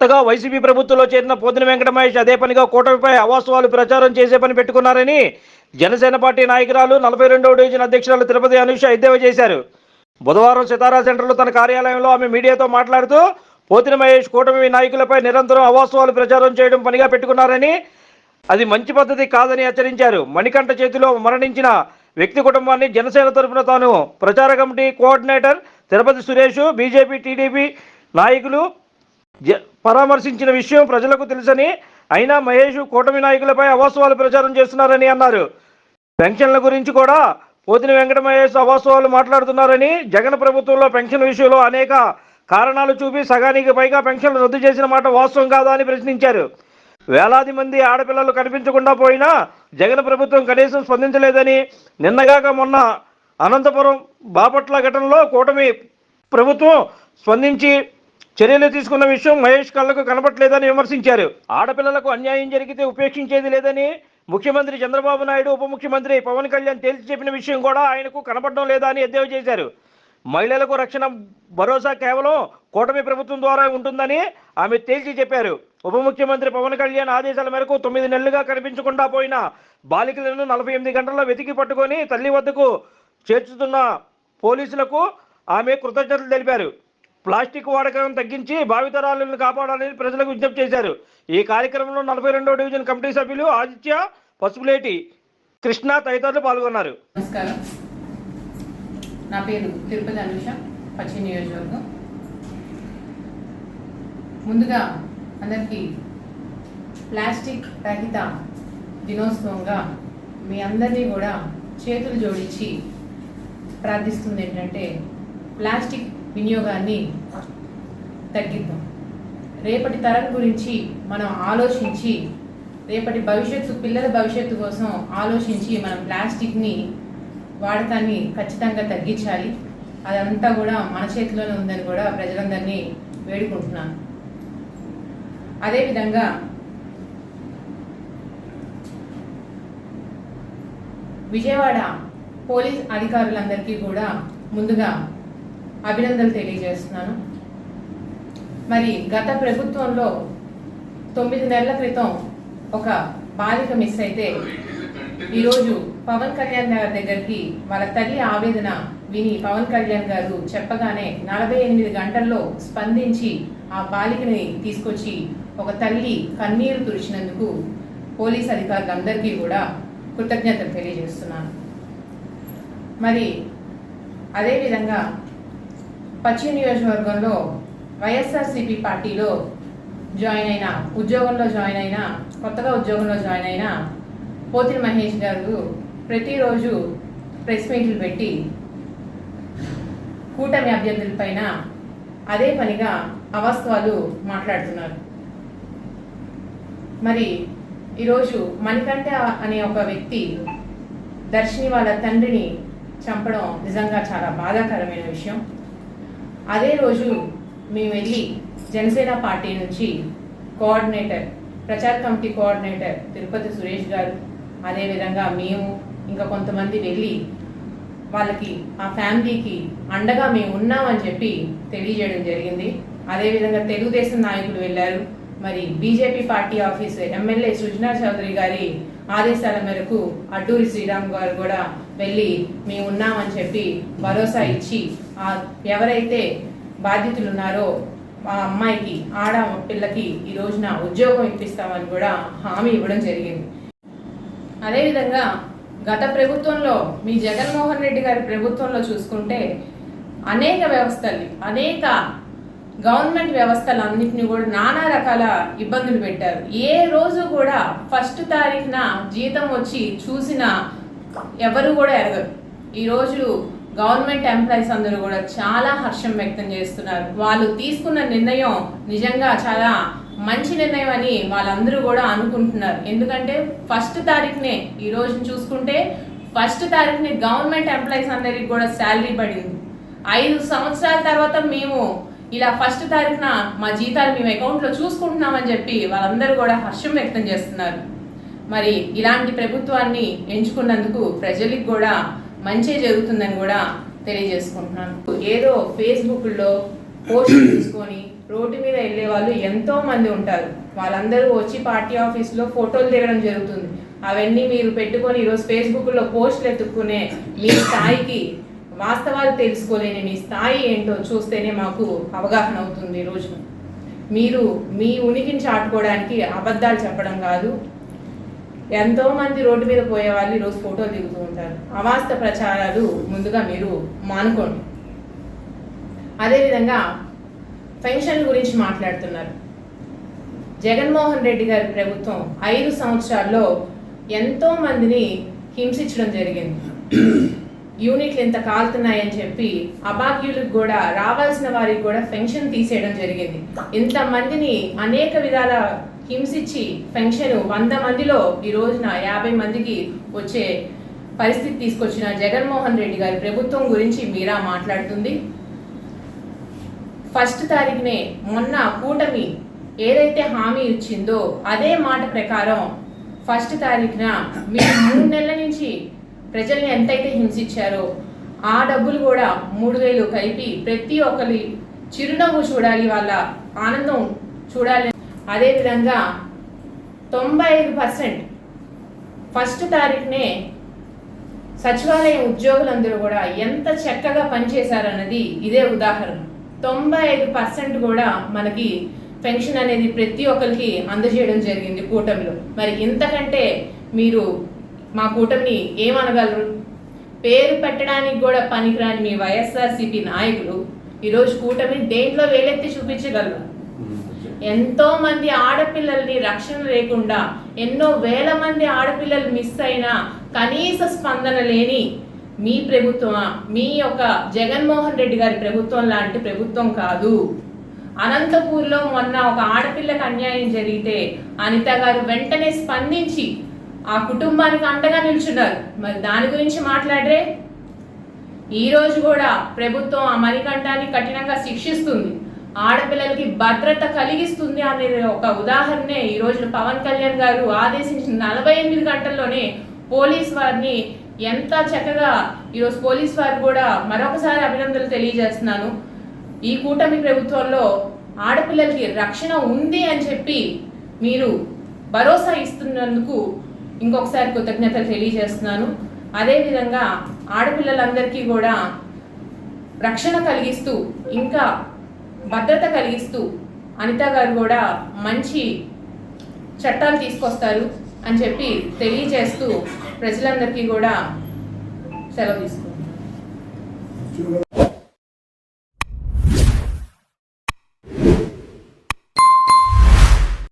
కొత్తగా వైసీపీ ప్రభుత్వంలో చేరిన పోతిన వెంకట మహేష్ అదే పనిగా కూటమిపై అవాస్తవాలు ప్రచారం చేసే పని పెట్టుకున్నారని జనసేన పార్టీ నాయకురాలు నలభై రెండవ డివిజన్ అధ్యక్షురాలు తిరుపతి అనుష ఎద్దేవా చేశారు. బుధవారం సితారా సెంటర్లో తన కార్యాలయంలో ఆమె మీడియాతో మాట్లాడుతూ పోతిన మహేష్ కూటమి నాయకులపై నిరంతరం అవాస్తవాలు ప్రచారం చేయడం పనిగా పెట్టుకున్నారని అది మంచి పద్ధతి కాదని హెచ్చరించారు. మణికంఠ చేతిలో మరణించిన వ్యక్తి కుటుంబాన్ని జనసేన తరపున తాను ప్రచార committee coordinator Tirupati Suresh BJP TDP నాయకులు పరామర్శించిన విషయం ప్రజలకు తెలుసని అయినా మహేష్ కూటమి నాయకులపై అవాస్తవాలు ప్రచారం చేస్తున్నారని అన్నారు. పెన్షన్ల గురించి కూడా పోతిన వెంకట మహేష్ అవాస్తవాలు మాట్లాడుతున్నారని జగన్ ప్రభుత్వంలో పెన్షన్ విషయంలో అనేక కారణాలు చూపి సగానికి పైగా పెన్షన్లు రద్దు చేసిన మాట వాస్తవం కాదా అని ప్రశ్నించారు. వేలాది మంది ఆడపిల్లలు కనిపించకుండా పోయినా జగన్ ప్రభుత్వం కనీసం స్పందించలేదని నిన్నగాక మొన్న అనంతపురం బాపట్ల ఘటనలో కూటమి ప్రభుత్వం స్పందించి చర్యలు తీసుకున్న విషయం మహేష్ కళ్ళకు కనబట్లేదని విమర్శించారు. ఆడపిల్లలకు అన్యాయం జరిగితే ఉపేక్షించేది లేదని ముఖ్యమంత్రి చంద్రబాబు నాయుడు ఉప ముఖ్యమంత్రి పవన్ కళ్యాణ్ తేల్చి చెప్పిన విషయం కూడా ఆయనకు కనబడడం లేదా అని ఎద్దేవా చేశారు. మహిళలకు రక్షణ భరోసా కేవలం కూటమి ప్రభుత్వం ద్వారా ఉంటుందని ఆమె తేల్చి చెప్పారు. ఉప ముఖ్యమంత్రి పవన్ కళ్యాణ్ ఆదేశాల మేరకు తొమ్మిది నెలలుగా కనిపించకుండా పోయిన బాలికలను నలభై ఎనిమిది గంటల్లో వెతికి పట్టుకొని తల్లి వద్దకు చేర్చుతున్న పోలీసులకు ఆమె కృతజ్ఞతలు తెలిపారు. ప్లాస్టిక్ వాడకం తగ్గించి భావితరాలను కాపాడాలని ప్రజలకు విజ్ఞప్తి చేశారు. ఈ కార్యక్రమంలో నలభై రెండో డివిజన్ కమిటీ సభ్యులు ఆదిత్య పసుపులేటి కృష్ణ తదితరులు పాల్గొన్నారు. నమస్కారం. నా పేరు తిరుపతి అనుష పశ్చిమ నియోజకవర్గం. ముందుగా అందరికీ ప్లాస్టిక్ రహిత దినోత్సవంగా మీ అందరినీ కూడా చేతులు జోడించి ప్రార్థిస్తుంది ఏంటంటే ప్లాస్టిక్ వినియోగాన్ని తగ్గిద్దాం. రేపటి తరం గురించి మనం ఆలోచించి రేపటి భవిష్యత్తు పిల్లల భవిష్యత్తు కోసం ఆలోచించి మనం ప్లాస్టిక్ని వాడకాన్ని ఖచ్చితంగా తగ్గించాలి. అదంతా కూడా మన చేతిలోనే ఉందని కూడా ప్రజలందరినీ వేడుకుంటున్నాను. అదేవిధంగా విజయవాడ పోలీస్ అధికారులందరికీ కూడా ముందుగా అభినందనలు తెలియజేస్తున్నాను. మరి గత ప్రభుత్వంలో తొమ్మిది నెలల క్రితం ఒక బాలిక మిస్ అయితే ఈరోజు పవన్ కళ్యాణ్ గారి దగ్గరికి వాళ్ళ తల్లి ఆవేదన విని పవన్ కళ్యాణ్ గారు చెప్పగానే నలభై ఎనిమిది గంటల్లో స్పందించి ఆ బాలికని తీసుకొచ్చి ఒక తల్లి కన్నీరు తుడిచినందుకు పోలీస్ అధికారులందరికీ కూడా కృతజ్ఞతలు తెలియజేస్తున్నాను. మరి అదేవిధంగా పశ్చిమ నియోజకవర్గంలో వైఎస్ఆర్సీపీ పార్టీలో జాయిన్ అయిన ఉద్యోగంలో జాయిన్ అయిన కొత్తగా ఉద్యోగంలో జాయిన్ అయిన పోతిన మహేష్ గారు ప్రతిరోజు ప్రెస్ మీట్లు పెట్టి కూటమి అభ్యర్థులపైన అదే పనిగా అవాస్తవాలు మాట్లాడుతున్నారు. మరి ఈరోజు మణికంఠ అనే ఒక వ్యక్తి దర్శిని వాళ్ళ తండ్రిని చంపడం నిజంగా చాలా బాధాకరమైన విషయం. అదే రోజు మేము వెళ్ళి జనసేన పార్టీ నుంచి కోఆర్డినేటర్ ప్రచార కమిటీ కోఆర్డినేటర్ తిరుపతి సురేష్ గారు అదేవిధంగా మేము ఇంకా కొంతమంది వెళ్ళి వాళ్ళకి ఆ ఫ్యామిలీకి అండగా మేము ఉన్నామని చెప్పి తెలియజేయడం జరిగింది. అదేవిధంగా తెలుగుదేశం నాయకులు వెళ్ళారు. మరి BJP party office MLA Srujana Chowdary గారి ఆదేశాల మేరకు అడ్డూరి శ్రీరామ్ గారు కూడా వెళ్ళి మేము ఉన్నామని చెప్పి భరోసా ఇచ్చి ఆ ఎవరైతే బాధితులు ఉన్నారో ఆ అమ్మాయికి ఆడ పిల్లకి ఈ రోజున ఉద్యోగం ఇప్పిస్తామని కూడా హామీ ఇవ్వడం జరిగింది. అదేవిధంగా గత ప్రభుత్వంలో మీ జగన్మోహన్ రెడ్డి గారి ప్రభుత్వంలో చూసుకుంటే అనేక వ్యవస్థలు అనేక గవర్నమెంట్ వ్యవస్థలు అన్నింటినీ కూడా నానా రకాల ఇబ్బందులు పెట్టారు. ఏ రోజు కూడా ఫస్ట్ తారీఖున జీతం వచ్చి చూసిన ఎవరు కూడా ఎరగరు. ఈరోజు గవర్నమెంట్ ఎంప్లాయీస్ అందరూ కూడా చాలా హర్షం వ్యక్తం చేస్తున్నారు. వాళ్ళు తీసుకున్న నిర్ణయం నిజంగా చాలా మంచి నిర్ణయం అని వాళ్ళందరూ కూడా అనుకుంటున్నారు. ఎందుకంటే ఫస్ట్ తారీఖునే ఈ రోజు చూసుకుంటే ఫస్ట్ తారీఖునే గవర్నమెంట్ ఎంప్లాయీస్ అందరికి కూడా శాలరీ పడింది. ఐదు సంవత్సరాల తర్వాత మేము ఇలా ఫస్ట్ తారీఖున మా జీతాలు మేము అకౌంట్లో చూసుకుంటున్నామని చెప్పి వాళ్ళందరూ కూడా హర్షం వ్యక్తం చేస్తున్నారు. మరి ఇలాంటి ప్రభుత్వాన్ని ఎంచుకున్నందుకు ప్రజలకు కూడా మంచి జరుగుతుందని కూడా తెలియజేసుకుంటున్నాను. ఏదో ఫేస్బుక్లో పోస్ట్ తీసుకొని రోడ్డు మీద వెళ్ళే వాళ్ళు ఎంతో మంది ఉంటారు. వాళ్ళందరూ వచ్చి పార్టీ ఆఫీస్లో ఫోటోలు దిగడం జరుగుతుంది. అవన్నీ మీరు పెట్టుకొని ఈరోజు ఫేస్బుక్లో పోస్టులు ఎత్తుక్కునే మీ స్థాయికి వాస్తవాలు తెలుసుకోలేని మీ స్థాయి ఏంటో చూస్తేనే మాకు అవగాహన అవుతుంది ఈరోజు రోజు మీరు మీ ఉనికిని చాటుకోవడానికి అబద్ధాలు చెప్పడం కాదు. ఎంతో మంది రోడ్డు మీద పోయే వాళ్ళు ఈరోజు ఫోటోలు దిగుతూ ఉంటారు. అవాస్త ప్రచారాలు ముందుగా మీరు మానుకోండి. అదేవిధంగా పెన్షన్ గురించి మాట్లాడుతున్నారు. జగన్మోహన్ రెడ్డి గారి ప్రభుత్వం ఐదు సంవత్సరాల్లో ఎంతో మందిని హింసించడం జరిగింది. యూనిట్లు ఇంత కాలుతున్నాయని చెప్పి అభాగ్యులకు కూడా రావాల్సిన వారికి కూడా పెన్షన్ తీసేయడం జరిగింది. ఇంతమందిని అనేక విధాల హింసించి పెన్షన్ వంద మందిలో ఈ రోజున యాభై మందికి వచ్చే పరిస్థితి తీసుకొచ్చిన జగన్మోహన్ రెడ్డి గారి ప్రభుత్వం గురించి మీరా మాట్లాడుతుంది? ఫస్ట్ తారీఖునే మొన్న కూటమి ఏదైతే హామీ ఇచ్చిందో అదే మాట ప్రకారం ఫస్ట్ తారీఖున మీరు మూడు నెలల నుంచి ప్రజల్ని ఎంతైతే హింసించారో ఆ డబ్బులు కూడా మూడు వేలు కలిపి ప్రతి ఒక్కరి చిరునవ్వు చూడాలి వాళ్ళ ఆనందం చూడాలి అదేవిధంగా తొంభై ఐదు పర్సెంట్ ఫస్ట్ తారీఖునే సచివాలయ ఉద్యోగులందరూ కూడా ఎంత చక్కగా పనిచేశారన్నది ఇదే ఉదాహరణ. తొంభై ఐదు పర్సెంట్ కూడా మనకి పెన్షన్ అనేది ప్రతి ఒక్కరికి అందజేయడం జరిగింది కూటమిలో. మరి ఇంతకంటే మీరు మా కూటమిని ఏమనగలరు? పేరు పెట్టడానికి కూడా పనికిరాని మీ వైఎస్ఆర్సీపీ నాయకులు ఈరోజు కూటమిని దేంట్లో వేలెత్తి చూపించగలరు? ఎంతో మంది ఆడపిల్లల్ని రక్షణ లేకుండా ఎన్నో వేల మంది ఆడపిల్లలు మిస్ అయినా కనీస స్పందన లేని మీ ప్రభుత్వం మీ యొక్క జగన్మోహన్ రెడ్డి గారి ప్రభుత్వం లాంటి ప్రభుత్వం కాదు. అనంతపూర్లో మొన్న ఒక ఆడపిల్లకి అన్యాయం జరిగితే అనిత గారు వెంటనే స్పందించి ఆ కుటుంబానికి అండగా నిల్చున్నారు. మరి దాని గురించి మాట్లాడరే. ఈరోజు కూడా ప్రభుత్వం ఆ మణికంఠాన్ని కఠినంగా శిక్షిస్తుంది. ఆడపిల్లలకి భద్రత కలిగిస్తుంది అనే ఒక ఉదాహరణే ఈ రోజు పవన్ కళ్యాణ్ గారు ఆదేశించిన నలభై ఎనిమిది గంటల్లోనే పోలీస్ వారిని ఎంత చక్కగా ఈరోజు పోలీస్ వారు కూడా మరొకసారి అభినందనలు తెలియజేస్తున్నాను. ఈ కూటమి ప్రభుత్వంలో ఆడపిల్లలకి రక్షణ ఉంది అని చెప్పి మీరు భరోసా ఇస్తున్నందుకు ఇంకొకసారి కృతజ్ఞతలు తెలియజేస్తున్నాను. అదేవిధంగా ఆడపిల్లలందరికీ కూడా రక్షణ కలిగిస్తూ ఇంకా భద్రత కలిగిస్తూ అనిత గారు కూడా మంచి చట్టాలు తీసుకొస్తారు అని చెప్పి తెలియజేస్తూ ప్రజలందరికీ కూడా సెలవు తీసుకుంటారు